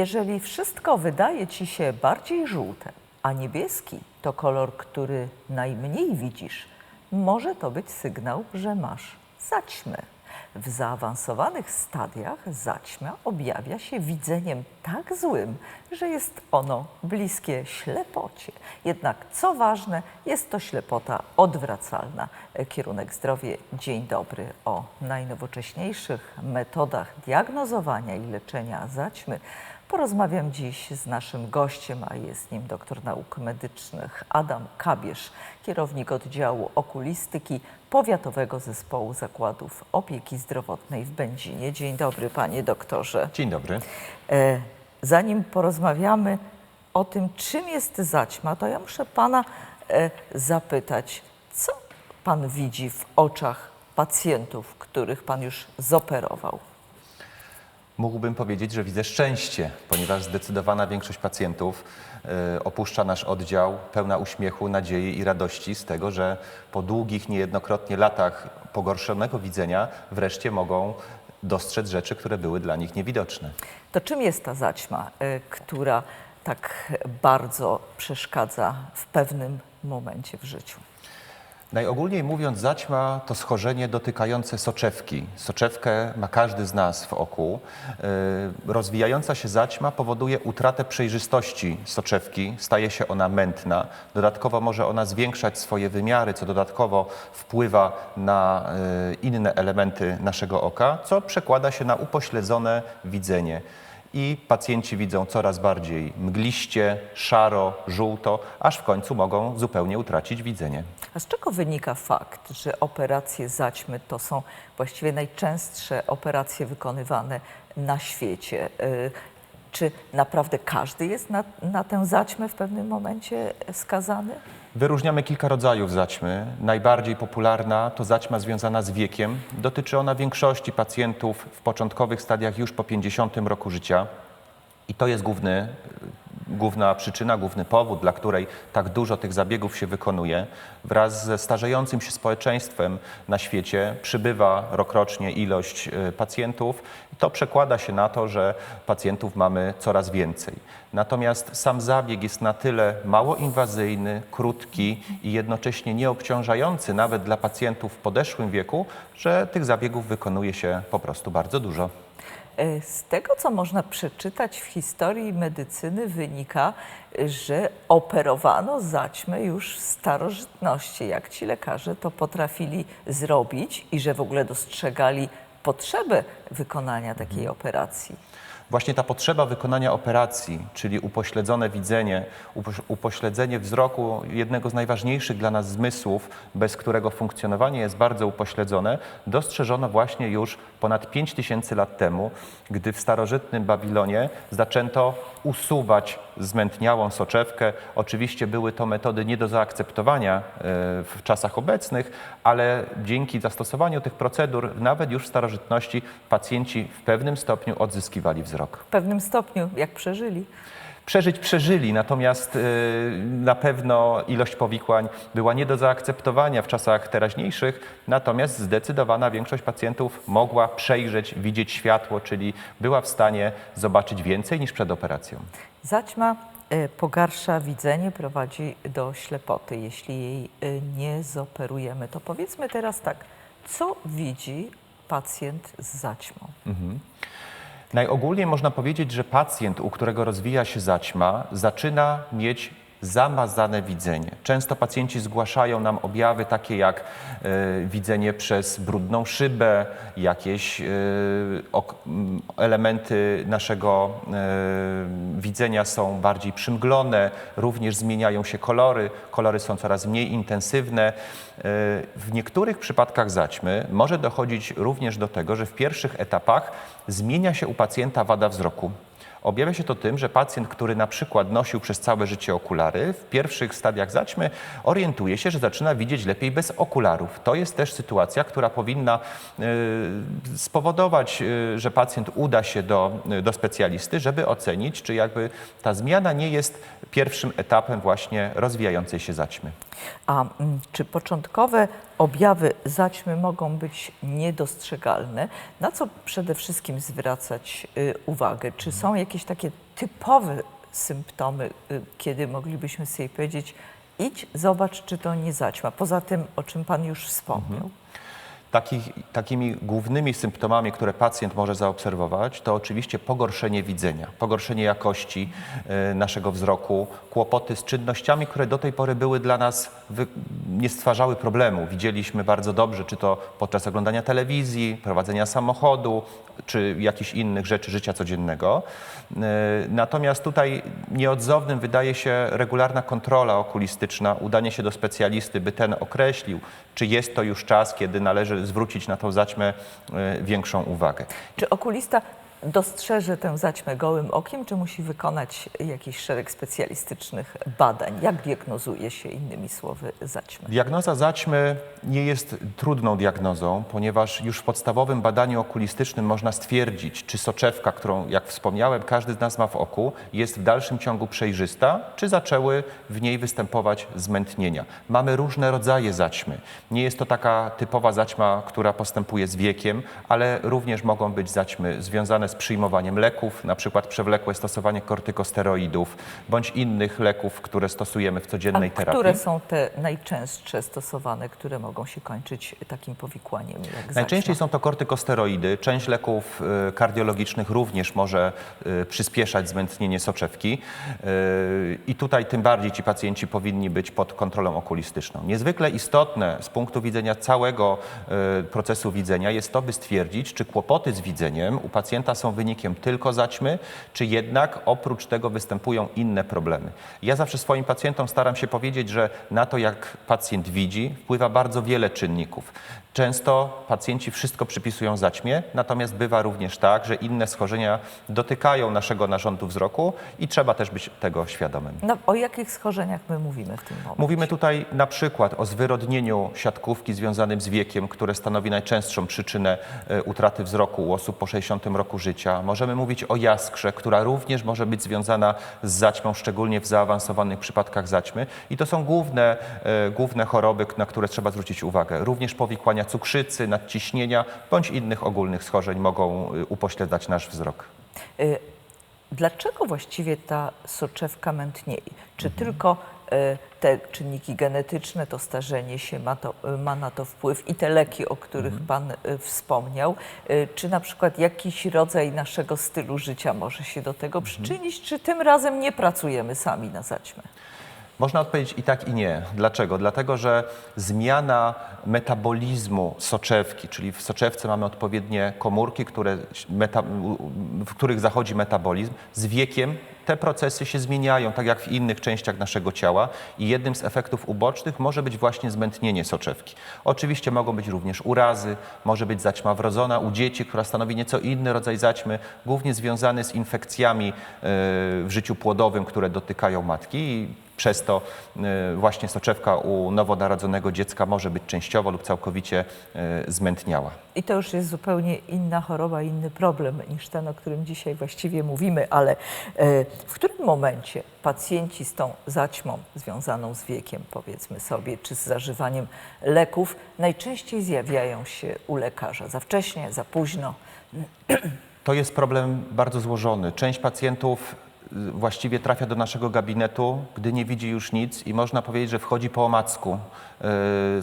Jeżeli wszystko wydaje ci się bardziej żółte, a niebieski to kolor, który najmniej widzisz, może to być sygnał, że masz zaćmę. W zaawansowanych stadiach zaćma objawia się widzeniem tak złym, że jest ono bliskie ślepocie. Jednak co ważne, jest to ślepota odwracalna. Kierunek zdrowie, dzień dobry o najnowocześniejszych metodach diagnozowania i leczenia zaćmy. Porozmawiam dziś z naszym gościem, a jest nim doktor nauk medycznych Adam Kabierz, kierownik oddziału okulistyki Powiatowego Zespołu Zakładów Opieki Zdrowotnej w Będzinie. Dzień dobry, panie doktorze. Dzień dobry. E, Zanim porozmawiamy o tym, czym jest zaćma, to ja muszę pana e, zapytać, co pan widzi w oczach pacjentów, których pan już zoperował? Mógłbym powiedzieć, że widzę szczęście, ponieważ zdecydowana większość pacjentów e, opuszcza nasz oddział pełna uśmiechu, nadziei i radości z tego, że po długich, niejednokrotnie latach pogorszonego widzenia wreszcie mogą dostrzec rzeczy, które były dla nich niewidoczne. To czym jest ta zaćma, e, która tak bardzo przeszkadza w pewnym momencie w życiu? Najogólniej mówiąc, zaćma to schorzenie dotykające soczewki. Soczewkę ma każdy z nas w oku. Yy, Rozwijająca się zaćma powoduje utratę przejrzystości soczewki, staje się ona mętna. Dodatkowo może ona zwiększać swoje wymiary, co dodatkowo wpływa na yy, inne elementy naszego oka, co przekłada się na upośledzone widzenie. I pacjenci widzą coraz bardziej mgliście, szaro, żółto, aż w końcu mogą zupełnie utracić widzenie. A z czego wynika fakt, że operacje zaćmy to są właściwie najczęstsze operacje wykonywane na świecie? Y, Czy naprawdę każdy jest na, na tę zaćmę w pewnym momencie skazany? Wyróżniamy kilka rodzajów zaćmy. Najbardziej popularna to zaćma związana z wiekiem. Dotyczy ona większości pacjentów w początkowych stadiach już po 50 roku życia. I to jest główny, główna przyczyna, główny powód, dla której tak dużo tych zabiegów się wykonuje. Wraz ze starzejącym się społeczeństwem na świecie przybywa rokrocznie ilość y, pacjentów. To przekłada się na to, że pacjentów mamy coraz więcej. Natomiast sam zabieg jest na tyle mało inwazyjny, krótki i jednocześnie nieobciążający nawet dla pacjentów w podeszłym wieku, że tych zabiegów wykonuje się po prostu bardzo dużo. Y, Z tego, co można przeczytać w historii medycyny, wynika, że operowano zaćmę już w starożytności. Jak ci lekarze to potrafili zrobić i że w ogóle dostrzegali potrzebę wykonania takiej operacji. Właśnie ta potrzeba wykonania operacji, czyli upośledzone widzenie, upoś- upośledzenie wzroku, jednego z najważniejszych dla nas zmysłów, bez którego funkcjonowanie jest bardzo upośledzone, dostrzeżono właśnie już ponad 5000 lat temu, gdy w starożytnym Babilonie zaczęto usuwać zmętniałą soczewkę. Oczywiście były to metody nie do zaakceptowania e, w czasach obecnych, ale dzięki zastosowaniu tych procedur nawet już w starożytności pacjenci w pewnym stopniu odzyskiwali wzrok. W pewnym stopniu, jak przeżyli. Przeżyć przeżyli, natomiast y, na pewno ilość powikłań była nie do zaakceptowania w czasach teraźniejszych, natomiast zdecydowana większość pacjentów mogła przejrzeć, widzieć światło, czyli była w stanie zobaczyć więcej niż przed operacją. Zaćma y, pogarsza widzenie, prowadzi do ślepoty, jeśli jej y, nie zoperujemy. To powiedzmy teraz tak, co widzi pacjent z zaćmą? Najogólniej można powiedzieć, że pacjent, u którego rozwija się zaćma, zaczyna mieć zamazane widzenie. Często pacjenci zgłaszają nam objawy takie jak e, widzenie przez brudną szybę, jakieś e, ok, m, elementy naszego e, widzenia są bardziej przymglone, również zmieniają się kolory, kolory są coraz mniej intensywne. W niektórych przypadkach zaćmy może dochodzić również do tego, że w pierwszych etapach zmienia się u pacjenta wada wzroku. Objawia się to tym, że pacjent, który na przykład nosił przez całe życie okulary, w pierwszych stadiach zaćmy orientuje się, że zaczyna widzieć lepiej bez okularów. To jest też sytuacja, która powinna y, spowodować, y, że pacjent uda się do, do specjalisty, żeby ocenić, czy jakby ta zmiana nie jest pierwszym etapem właśnie rozwijającej się zaćmy. A mm, czy początkowe objawy zaćmy mogą być niedostrzegalne? Na co przede wszystkim zwracać y, uwagę? Czy są jakieś takie typowe symptomy, y, kiedy moglibyśmy sobie powiedzieć, idź, zobacz, czy to nie zaćma? Poza tym, o czym Pan już wspomniał. Takimi głównymi symptomami, które pacjent może zaobserwować, to oczywiście pogorszenie widzenia, pogorszenie jakości e, naszego wzroku, kłopoty z czynnościami, które do tej pory były dla nas, nie stwarzały problemu. Widzieliśmy bardzo dobrze, czy to podczas oglądania telewizji, prowadzenia samochodu, czy jakichś innych rzeczy życia codziennego. E, Natomiast tutaj nieodzownym wydaje się regularna kontrola okulistyczna, udanie się do specjalisty, by ten określił, czy jest to już czas, kiedy należy zwrócić na tą zaćmę e, większą uwagę. Czy okulista dostrzeże tę zaćmę gołym okiem, czy musi wykonać jakiś szereg specjalistycznych badań? Jak diagnozuje się, innymi słowy, zaćmę? Diagnoza zaćmy nie jest trudną diagnozą, ponieważ już w podstawowym badaniu okulistycznym można stwierdzić, czy soczewka, którą, jak wspomniałem, każdy z nas ma w oku, jest w dalszym ciągu przejrzysta, czy zaczęły w niej występować zmętnienia. Mamy różne rodzaje zaćmy. Nie jest to taka typowa zaćma, która postępuje z wiekiem, ale również mogą być zaćmy związane z przyjmowaniem leków, na przykład przewlekłe stosowanie kortykosteroidów, bądź innych leków, które stosujemy w codziennej A terapii. które są te najczęstsze stosowane, które mogą się kończyć takim powikłaniem Najczęściej zaćma? są to kortykosteroidy. Część leków y, kardiologicznych również może y, przyspieszać zmętnienie soczewki. Y, I tutaj tym bardziej ci pacjenci powinni być pod kontrolą okulistyczną. Niezwykle istotne z punktu widzenia całego procesu widzenia jest to, by stwierdzić, czy kłopoty z widzeniem u pacjenta są wynikiem tylko zaćmy, czy jednak oprócz tego występują inne problemy. Ja zawsze swoim pacjentom staram się powiedzieć, że na to, jak pacjent widzi, wpływa bardzo wiele czynników. Często pacjenci wszystko przypisują zaćmie, natomiast bywa również tak, że inne schorzenia dotykają naszego narządu wzroku i trzeba też być tego świadomym. No, o jakich schorzeniach my mówimy w tym momencie? Mówimy tutaj na przykład o zwyrodnieniu siatkówki związanym z wiekiem, które stanowi najczęstszą przyczynę e, utraty wzroku u osób po 60 roku życia. Możemy mówić o jaskrze, która również może być związana z zaćmą, szczególnie w zaawansowanych przypadkach zaćmy. I to są główne, e, główne choroby, na które trzeba zwrócić uwagę. Również powikłania cukrzycy, nadciśnienia bądź innych ogólnych schorzeń mogą e, upośledzać nasz wzrok. Y, Dlaczego właściwie ta soczewka mętnieje? Czy Mhm. tylko y, te czynniki genetyczne, to starzenie się ma, to, ma na to wpływ i te leki, o których Mhm. Pan y, wspomniał? Y, Czy na przykład jakiś rodzaj naszego stylu życia może się do tego Mhm. przyczynić, czy tym razem nie pracujemy sami na zaćmę? Można odpowiedzieć i tak, i nie. Dlaczego? Dlatego, że zmiana metabolizmu soczewki, czyli w soczewce mamy odpowiednie komórki, które w których zachodzi metabolizm, z wiekiem te procesy się zmieniają, tak jak w innych częściach naszego ciała i jednym z efektów ubocznych może być właśnie zmętnienie soczewki. Oczywiście mogą być również urazy, może być zaćma wrodzona u dzieci, która stanowi nieco inny rodzaj zaćmy, głównie związany z infekcjami e, w życiu płodowym, które dotykają matki i przez to y, właśnie soczewka u nowonarodzonego dziecka może być częściowo lub całkowicie y, zmętniała. I to już jest zupełnie inna choroba, inny problem niż ten, o którym dzisiaj właściwie mówimy, ale e, w którym momencie pacjenci z tą zaćmą związaną z wiekiem, powiedzmy sobie, czy z zażywaniem leków, najczęściej zjawiają się u lekarza? Za wcześnie, za późno? To jest problem bardzo złożony. Część pacjentów y, właściwie trafia do naszego gabinetu, gdy nie widzi już nic i można powiedzieć, że wchodzi po omacku,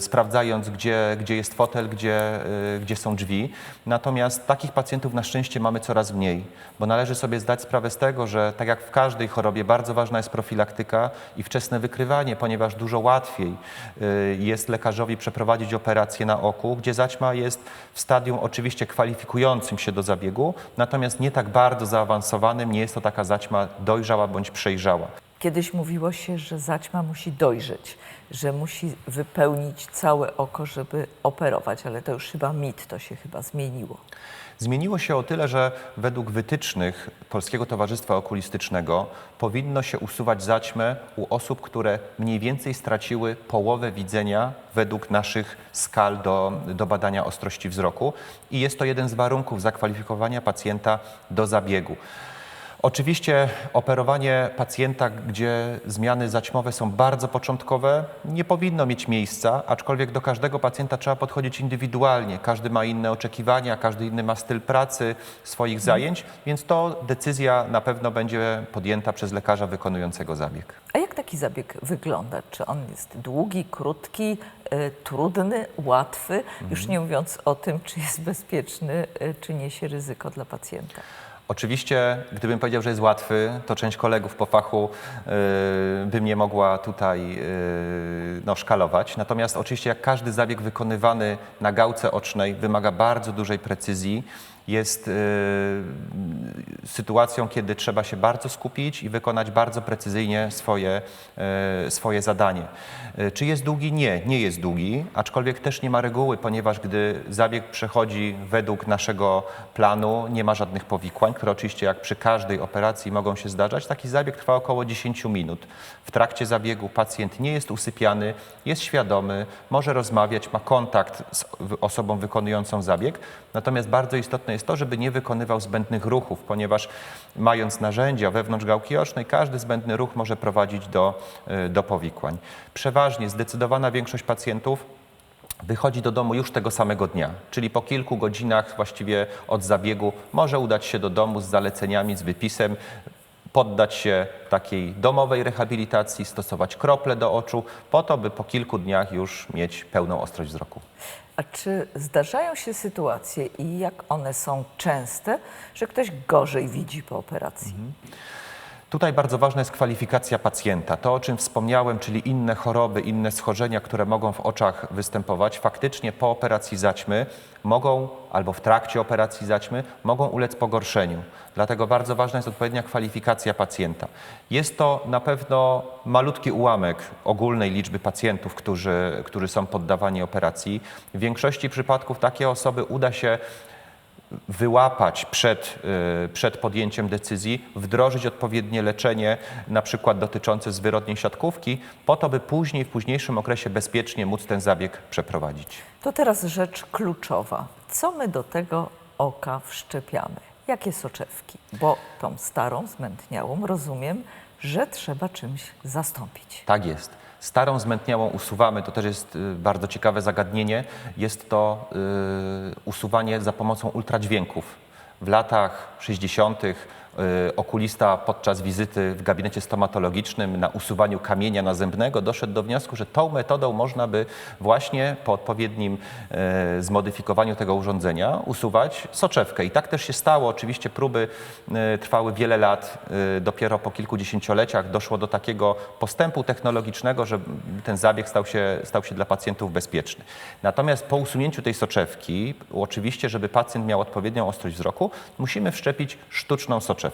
sprawdzając, gdzie, gdzie jest fotel, gdzie, y, gdzie są drzwi. Natomiast takich pacjentów na szczęście mamy coraz mniej, bo należy sobie zdać sprawę z tego, że tak jak w każdej chorobie, bardzo ważna jest profilaktyka i wczesne wykrywanie, ponieważ dużo łatwiej y, jest lekarzowi przeprowadzić operację na oku, gdzie zaćma jest w stadium oczywiście kwalifikującym się do zabiegu, natomiast nie tak bardzo zaawansowanym, nie jest to taka zaćma dojrzała bądź przejrzała. Kiedyś mówiło się, że zaćma musi dojrzeć, że musi wypełnić całe oko, żeby operować, ale to już chyba mit, to się chyba zmieniło. Zmieniło się o tyle, że według wytycznych Polskiego Towarzystwa Okulistycznego powinno się usuwać zaćmę u osób, które mniej więcej straciły połowę widzenia według naszych skal do, do badania ostrości wzroku i jest to jeden z warunków zakwalifikowania pacjenta do zabiegu. Oczywiście operowanie pacjenta, gdzie zmiany zaćmowe są bardzo początkowe, nie powinno mieć miejsca, aczkolwiek do każdego pacjenta trzeba podchodzić indywidualnie. Każdy ma inne oczekiwania, każdy inny ma styl pracy, swoich zajęć, więc to decyzja na pewno będzie podjęta przez lekarza wykonującego zabieg. A jak taki zabieg wygląda? Czy on jest długi, krótki, y, trudny, łatwy? Już nie mówiąc o tym, czy jest bezpieczny, y, czy niesie ryzyko dla pacjenta. Oczywiście, gdybym powiedział, że jest łatwy, to część kolegów po fachu y, by mnie mogła tutaj y, no, szkalować. Natomiast oczywiście, jak każdy zabieg wykonywany na gałce ocznej wymaga bardzo dużej precyzji, jest y, sytuacją, kiedy trzeba się bardzo skupić i wykonać bardzo precyzyjnie swoje, y, swoje zadanie. Y, Czy jest długi? Nie, nie jest długi, aczkolwiek też nie ma reguły, ponieważ gdy zabieg przechodzi według naszego planu, nie ma żadnych powikłań, które oczywiście jak przy każdej operacji mogą się zdarzać. Taki zabieg trwa około 10 minut. W trakcie zabiegu pacjent nie jest usypiany, jest świadomy, może rozmawiać, ma kontakt z osobą wykonującą zabieg. Natomiast bardzo istotne jest to, żeby nie wykonywał zbędnych ruchów, ponieważ mając narzędzia wewnątrz gałki ocznej, każdy zbędny ruch może prowadzić do, y, do powikłań. Przeważnie zdecydowana większość pacjentów wychodzi do domu już tego samego dnia, czyli po kilku godzinach właściwie od zabiegu może udać się do domu z zaleceniami, z wypisem, poddać się takiej domowej rehabilitacji, stosować krople do oczu, po to, by po kilku dniach już mieć pełną ostrość wzroku. A czy zdarzają się sytuacje i jak one są częste, że ktoś gorzej widzi po operacji? Tutaj bardzo ważna jest kwalifikacja pacjenta. To, o czym wspomniałem, czyli inne choroby, inne schorzenia, które mogą w oczach występować, faktycznie po operacji zaćmy mogą, albo w trakcie operacji zaćmy, mogą ulec pogorszeniu. Dlatego bardzo ważna jest odpowiednia kwalifikacja pacjenta. Jest to na pewno malutki ułamek ogólnej liczby pacjentów, którzy, którzy są poddawani operacji. W większości przypadków takie osoby uda się wyłapać przed, y, przed podjęciem decyzji, wdrożyć odpowiednie leczenie, na przykład dotyczące zwyrodnień siatkówki, po to, by później, w późniejszym okresie bezpiecznie móc ten zabieg przeprowadzić. To teraz rzecz kluczowa. Co my do tego oka wszczepiamy? Jakie soczewki? Bo tą starą, zmętniałą rozumiem, że trzeba czymś zastąpić. Tak jest. Starą zmętniałą usuwamy, to też jest y, bardzo ciekawe zagadnienie. Jest to y, usuwanie za pomocą ultradźwięków. W latach 60. y, okulista podczas wizyty w gabinecie stomatologicznym na usuwaniu kamienia nazębnego doszedł do wniosku, że tą metodą można by właśnie po odpowiednim e, zmodyfikowaniu tego urządzenia usuwać soczewkę. I tak też się stało. Oczywiście próby e, trwały wiele lat. Dopiero po kilku dziesięcioleciach doszło do takiego postępu technologicznego, że ten zabieg stał się, stał się dla pacjentów bezpieczny. Natomiast po usunięciu tej soczewki, oczywiście, żeby pacjent miał odpowiednią ostrość wzroku, musimy wszczepić sztuczną soczewkę.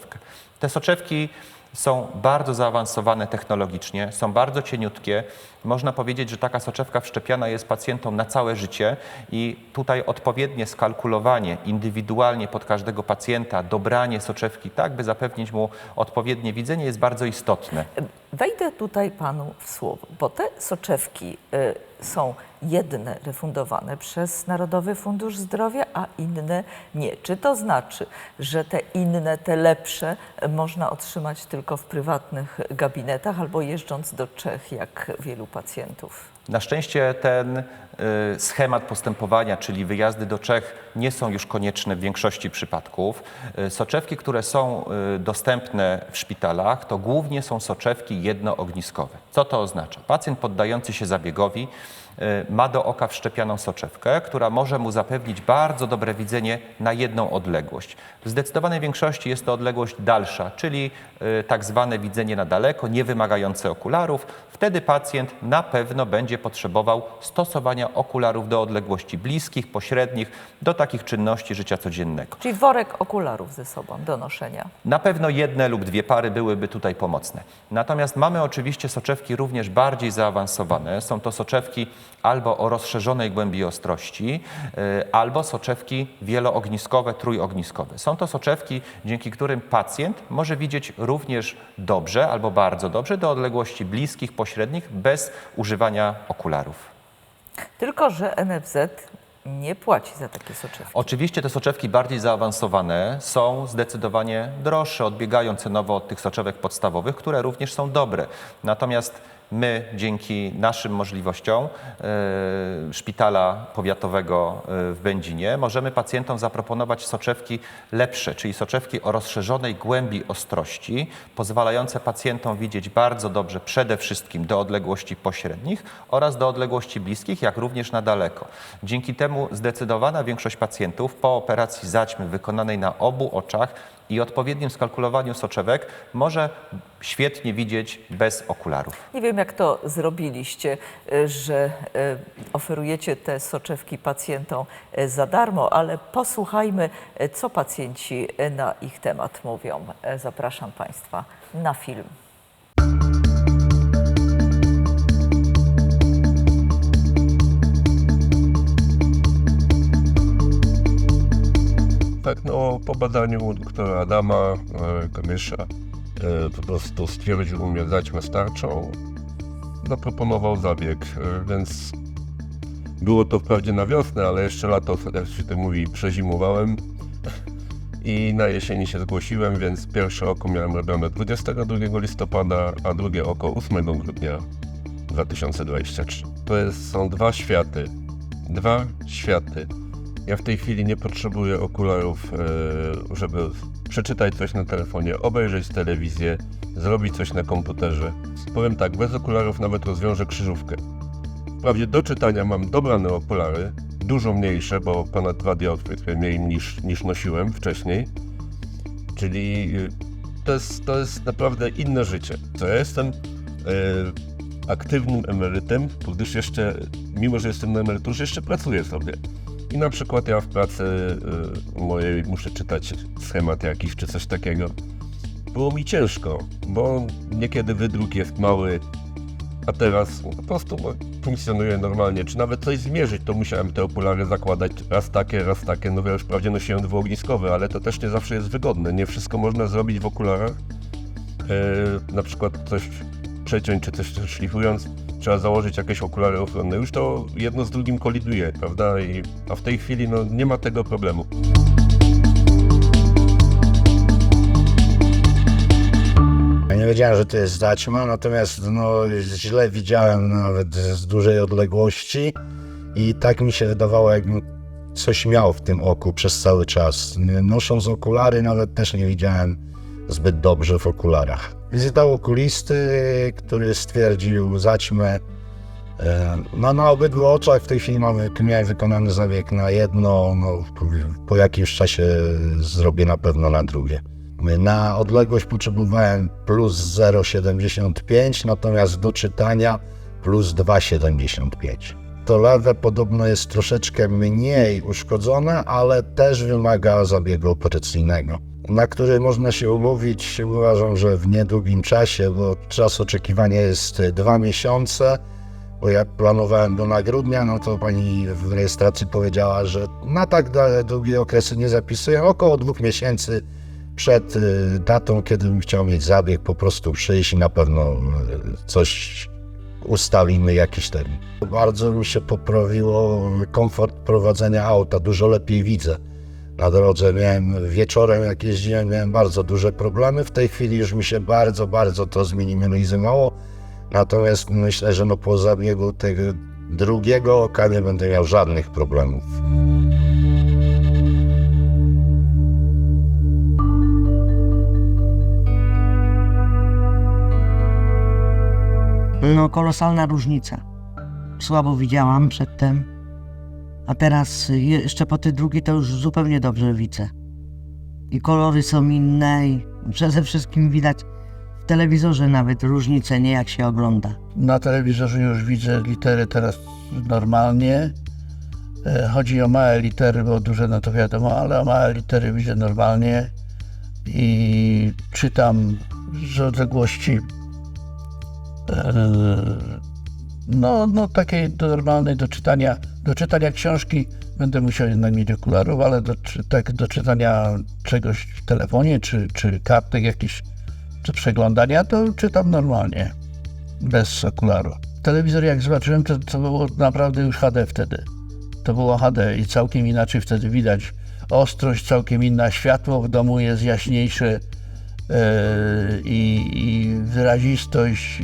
Te soczewki są bardzo zaawansowane technologicznie, są bardzo cieniutkie. Można powiedzieć, że taka soczewka wszczepiana jest pacjentom na całe życie i tutaj odpowiednie skalkulowanie indywidualnie pod każdego pacjenta, dobranie soczewki tak, by zapewnić mu odpowiednie widzenie jest bardzo istotne. Wejdę tutaj panu w słowo, bo te soczewki y, są jedne refundowane przez Narodowy Fundusz Zdrowia, a inne nie. Czy to znaczy, że te inne, te lepsze można otrzymać tylko w prywatnych gabinetach albo jeżdżąc do Czech, jak wielu pacjentów? Na szczęście ten schemat postępowania, czyli wyjazdy do Czech, nie są już konieczne w większości przypadków. Y, Soczewki, które są y, dostępne w szpitalach, to głównie są soczewki jednoogniskowe. Co to oznacza? Pacjent poddający się zabiegowi y, ma do oka wszczepioną soczewkę, która może mu zapewnić bardzo dobre widzenie na jedną odległość. W zdecydowanej większości jest to odległość dalsza, czyli y, tak zwane widzenie na daleko, nie wymagające okularów. Wtedy pacjent na pewno będzie potrzebował stosowania okularów do odległości bliskich, pośrednich, do takich czynności życia codziennego. Czyli worek okularów ze sobą do noszenia. Na pewno jedne lub dwie pary byłyby tutaj pomocne. Natomiast mamy oczywiście soczewki również bardziej zaawansowane. Są to soczewki albo o rozszerzonej głębi ostrości, y, albo soczewki wieloogniskowe, trójogniskowe. Są to soczewki, dzięki którym pacjent może widzieć również dobrze albo bardzo dobrze do odległości bliskich, pośrednich, bez używania okularów. Tylko, że NFZ nie płaci za takie soczewki. Oczywiście te soczewki bardziej zaawansowane są zdecydowanie droższe, odbiegają cenowo od tych soczewek podstawowych, które również są dobre. Natomiast my dzięki naszym możliwościom e, szpitala powiatowego e, w Będzinie możemy pacjentom zaproponować soczewki lepsze, czyli soczewki o rozszerzonej głębi ostrości, pozwalające pacjentom widzieć bardzo dobrze przede wszystkim do odległości pośrednich oraz do odległości bliskich, jak również na daleko. Dzięki temu zdecydowana większość pacjentów po operacji zaćmy wykonanej na obu oczach i odpowiednim skalkulowaniu soczewek może świetnie widzieć bez okularów. Nie wiem, jak to zrobiliście, y, że y, oferujecie te soczewki pacjentom y, za darmo, ale posłuchajmy, co pacjenci na ich temat mówią. Zapraszam Państwa na film. Tak, no po badaniu doktora Adama e, Kamysza e, po prostu stwierdził u mnie zaćmę starczą. Zaproponował zabieg, e, więc było to wprawdzie na wiosnę, ale jeszcze lato, jak się to mówi, przezimowałem i na jesieni się zgłosiłem, więc pierwsze oko miałem robione 22 listopada, a drugie oko 8 grudnia 2023. To jest, są dwa światy. Dwa światy. Ja w tej chwili nie potrzebuję okularów, e, żeby przeczytać coś na telefonie, obejrzeć telewizję, zrobić coś na komputerze. Powiem tak, bez okularów nawet rozwiążę krzyżówkę. Wprawdzie do czytania mam dobrane okulary, dużo mniejsze, bo ponad dwa dioptry mniej niż, niż nosiłem wcześniej. Czyli y, to jest, to jest naprawdę inne życie. Co ja jestem e, aktywnym emerytem, gdyż jeszcze, mimo że jestem na emeryturze, jeszcze pracuję sobie. I na przykład ja w pracy y, mojej muszę czytać schemat jakiś czy coś takiego. Było mi ciężko, bo niekiedy wydruk jest mały, a teraz po prostu no, funkcjonuje normalnie. Czy nawet coś zmierzyć, to musiałem te okulary zakładać raz takie, raz takie. No ja już wprawdzie nosiłem dwuogniskowe, ale to też nie zawsze jest wygodne. Nie wszystko można zrobić w okularach. E, na przykład coś przeciąć czy coś szlifując, trzeba założyć jakieś okulary ochronne. Już to jedno z drugim koliduje, prawda? I, a w tej chwili no, nie ma tego problemu. Ja nie wiedziałem, że to jest zaćma, natomiast no, źle widziałem nawet z dużej odległości i tak mi się wydawało, jakbym coś miał w tym oku przez cały czas. Nosząc okulary nawet też nie widziałem zbyt dobrze w okularach. Wizyta okulisty, który stwierdził zaćmę E, No na obydwu oczach w tej chwili mamy, miałem wykonany zabieg na jedno, no, po, po jakimś czasie zrobię na pewno na drugie. Na odległość potrzebowałem plus 0,75, natomiast do czytania plus 2,75. To lewe podobno jest troszeczkę mniej uszkodzone, ale też wymaga zabiegu operacyjnego, na który można się umówić, uważam, że w niedługim czasie, bo czas oczekiwania jest dwa miesiące bo jak planowałem do na grudnia, no to pani w rejestracji powiedziała, że na tak długie okresy nie zapisuję. Około dwóch miesięcy przed y, datą, kiedy bym chciał mieć zabieg, po prostu przyjść i na pewno y, coś ustalimy, jakiś termin. Bardzo mi się poprawiło komfort prowadzenia auta, dużo lepiej widzę. Na drodze miałem wieczorem, jak jeździłem, miałem bardzo duże problemy. W tej chwili już mi się bardzo, bardzo to zminimalizowało. Natomiast myślę, że no po zabiegu tego drugiego oka nie będę miał żadnych problemów. No, kolosalna różnica. Słabo widziałam przedtem, a teraz jeszcze po tej drugiej to już zupełnie dobrze widzę. I kolory są inne i przede wszystkim widać w telewizorze nawet różnice, nie jak się ogląda. Na telewizorze już widzę litery teraz normalnie. E, Chodzi o małe litery, bo duże no to wiadomo, ale o małe litery widzę normalnie i czytam z odległości e, no, no takiej normalnej do czytania, do czytania książki będę musiał jednak mieć okularów, ale do, tak do czytania czegoś w telefonie, czy, czy kartek jakichś, czy przeglądania, to czytam normalnie bez okularu. Telewizor jak zobaczyłem, to, to było naprawdę już HD wtedy. to było HD i całkiem inaczej wtedy widać ostrość, całkiem inna, światło w domu jest jaśniejsze i, i wyrazistość.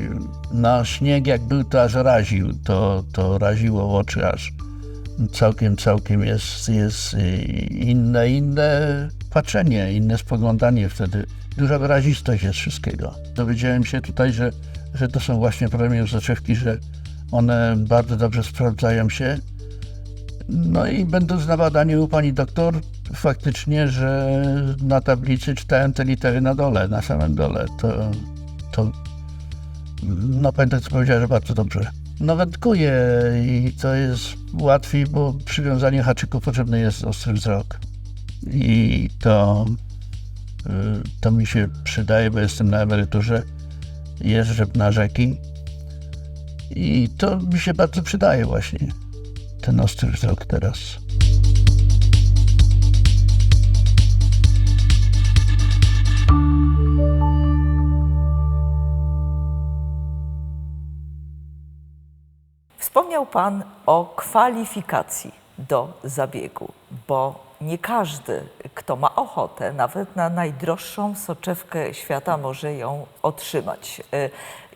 Na śnieg jak był, to aż raził, to, to raziło w oczy aż. Całkiem, całkiem jest, jest y, inne, inne patrzenie, inne spoglądanie wtedy. Duża wyrazistość jest wszystkiego. Dowiedziałem się tutaj, że, że to są właśnie premium soczewki, że one bardzo dobrze sprawdzają się. No i będąc na badaniu u pani doktor, faktycznie, że na tablicy czytałem te litery na dole, na samym dole. To, to no pani doktor powiedziała, że bardzo dobrze. No wędkuję i to jest łatwiej, bo przywiązanie haczyków potrzebny jest ostry wzrok. I to, y, to mi się przydaje, bo jestem na emeryturze, jeżdżę na rzeki i to mi się bardzo przydaje właśnie, ten ostry wzrok teraz. Wspomniał Pan o kwalifikacji do zabiegu, bo nie każdy, kto ma ochotę, nawet na najdroższą soczewkę świata, może ją otrzymać. E,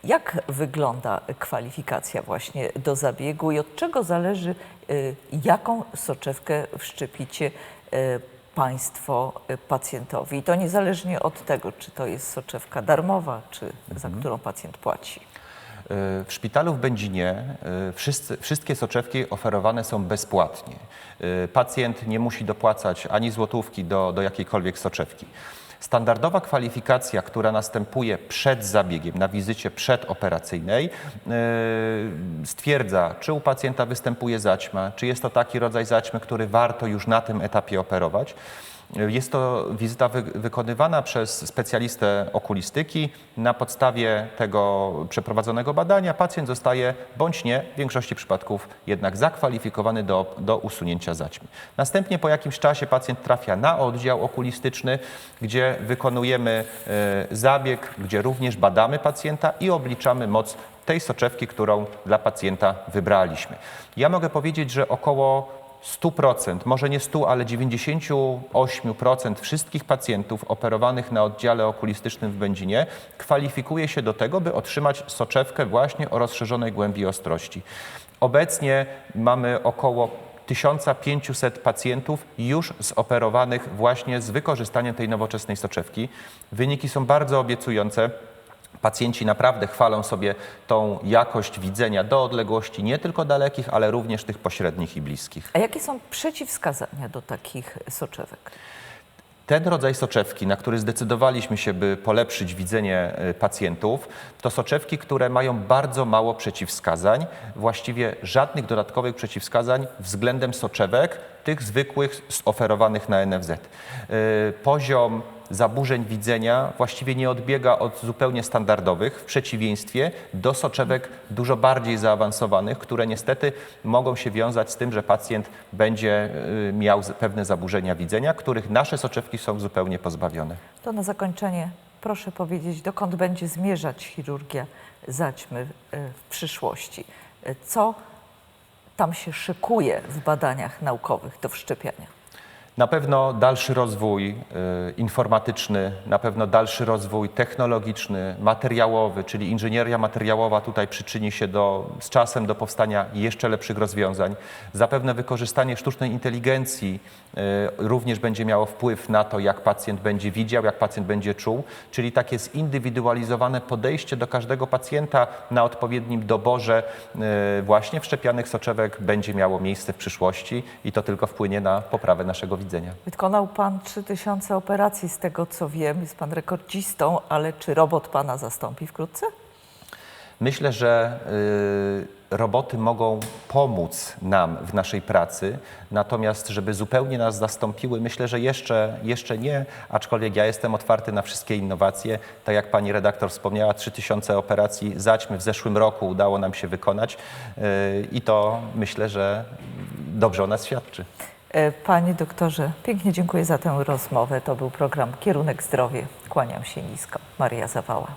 Jak wygląda kwalifikacja właśnie do zabiegu i od czego zależy, e, jaką soczewkę wszczepicie e, Państwo pacjentowi? I to niezależnie od tego, czy to jest soczewka darmowa, czy za którą pacjent płaci. W szpitalu w Będzinie y, wszyscy, wszystkie soczewki oferowane są bezpłatnie. Y, Pacjent nie musi dopłacać ani złotówki do, do jakiejkolwiek soczewki. Standardowa kwalifikacja, która następuje przed zabiegiem, na wizycie przedoperacyjnej, y, stwierdza, czy u pacjenta występuje zaćma, czy jest to taki rodzaj zaćmy, który warto już na tym etapie operować. Jest to wizyta wy, wykonywana przez specjalistę okulistyki. Na podstawie tego przeprowadzonego badania pacjent zostaje bądź nie, w większości przypadków jednak zakwalifikowany do, do usunięcia zaćmy. Następnie po jakimś czasie pacjent trafia na oddział okulistyczny, gdzie wykonujemy e, zabieg, gdzie również badamy pacjenta i obliczamy moc tej soczewki, którą dla pacjenta wybraliśmy. Ja mogę powiedzieć, że około 100%, może nie 100, ale 98% wszystkich pacjentów operowanych na oddziale okulistycznym w Będzinie kwalifikuje się do tego, by otrzymać soczewkę właśnie o rozszerzonej głębi ostrości. Obecnie mamy około 1500 pacjentów już zoperowanych właśnie z wykorzystaniem tej nowoczesnej soczewki. Wyniki są bardzo obiecujące. Pacjenci naprawdę chwalą sobie tą jakość widzenia do odległości nie tylko dalekich, ale również tych pośrednich i bliskich. A jakie są przeciwwskazania do takich soczewek? Ten rodzaj soczewki, na który zdecydowaliśmy się, by polepszyć widzenie y, pacjentów, to soczewki, które mają bardzo mało przeciwwskazań, właściwie żadnych dodatkowych przeciwwskazań względem soczewek, tych zwykłych oferowanych na NFZ. Y, Poziom zaburzeń widzenia właściwie nie odbiega od zupełnie standardowych, w przeciwieństwie do soczewek dużo bardziej zaawansowanych, które niestety mogą się wiązać z tym, że pacjent będzie y, miał pewne zaburzenia widzenia, których nasze soczewki są zupełnie pozbawione. To na zakończenie proszę powiedzieć, dokąd będzie zmierzać chirurgia zaćmy e, w przyszłości? E, Co tam się szykuje w badaniach naukowych do wszczepiania? Na pewno dalszy rozwój y, informatyczny, na pewno dalszy rozwój technologiczny, materiałowy, czyli inżynieria materiałowa tutaj przyczyni się do, z czasem do powstania jeszcze lepszych rozwiązań. Zapewne wykorzystanie sztucznej inteligencji y, również będzie miało wpływ na to, jak pacjent będzie widział, jak pacjent będzie czuł, czyli takie zindywidualizowane podejście do każdego pacjenta na odpowiednim doborze y, właśnie wszczepianych soczewek będzie miało miejsce w przyszłości i to tylko wpłynie na poprawę naszego widzenia. Wykonał Pan 3000 operacji, z tego co wiem, jest Pan rekordzistą, ale czy robot Pana zastąpi wkrótce? Myślę, że y, roboty mogą pomóc nam w naszej pracy, natomiast żeby zupełnie nas zastąpiły, myślę, że jeszcze, jeszcze nie, aczkolwiek ja jestem otwarty na wszystkie innowacje. Tak jak pani redaktor wspomniała, 3000 operacji zaćmy w zeszłym roku udało nam się wykonać y, i to myślę, że dobrze o nas świadczy. E, panie doktorze, pięknie dziękuję za tę rozmowę. To był program Kierunek Zdrowie. Kłaniam się nisko. Maria Zawała.